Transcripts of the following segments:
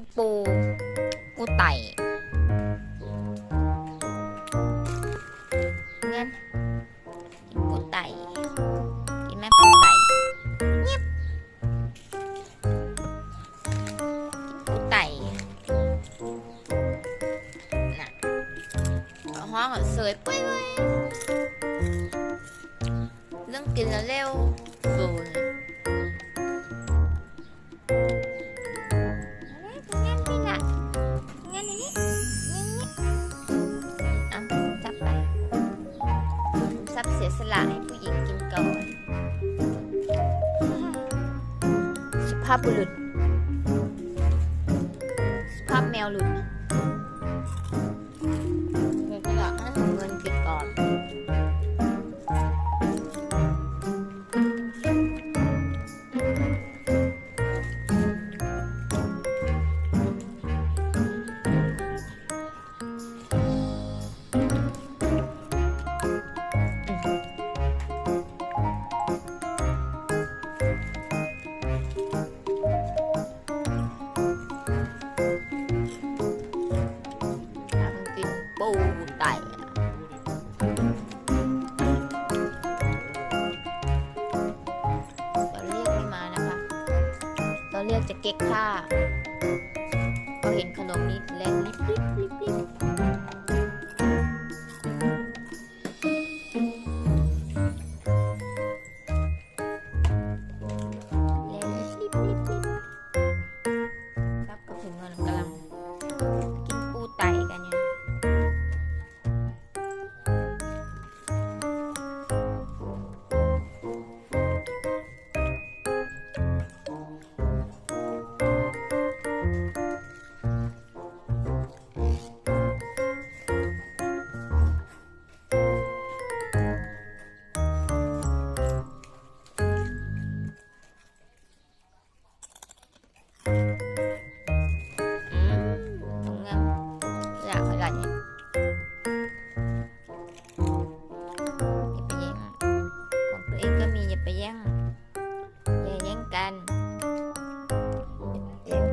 กินปู ปูไต่งั้นกินปูไต่กินแม่ปูไต่เงียบกินปูไต่น่ะห้องอะเสยปุ้ยเรื่องกินแล้วเร็ว ยสละให้ผู้หญิงกินก่อน สุภาพบุรุษ สุภาพแมวหลุด ปูไต่เราเรียกไม่มานะคะเราเรียกจะเก๊กท่าพอเห็นขนมนี้แลนลิบลิบลิบลิบ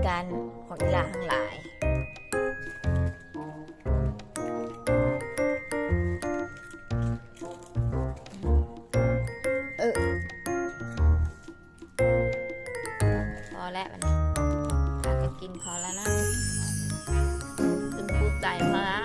กันขอลาทั้งหลายเออพอแล้วนะอยากกินพอแล้วนะจนพูดใจมาก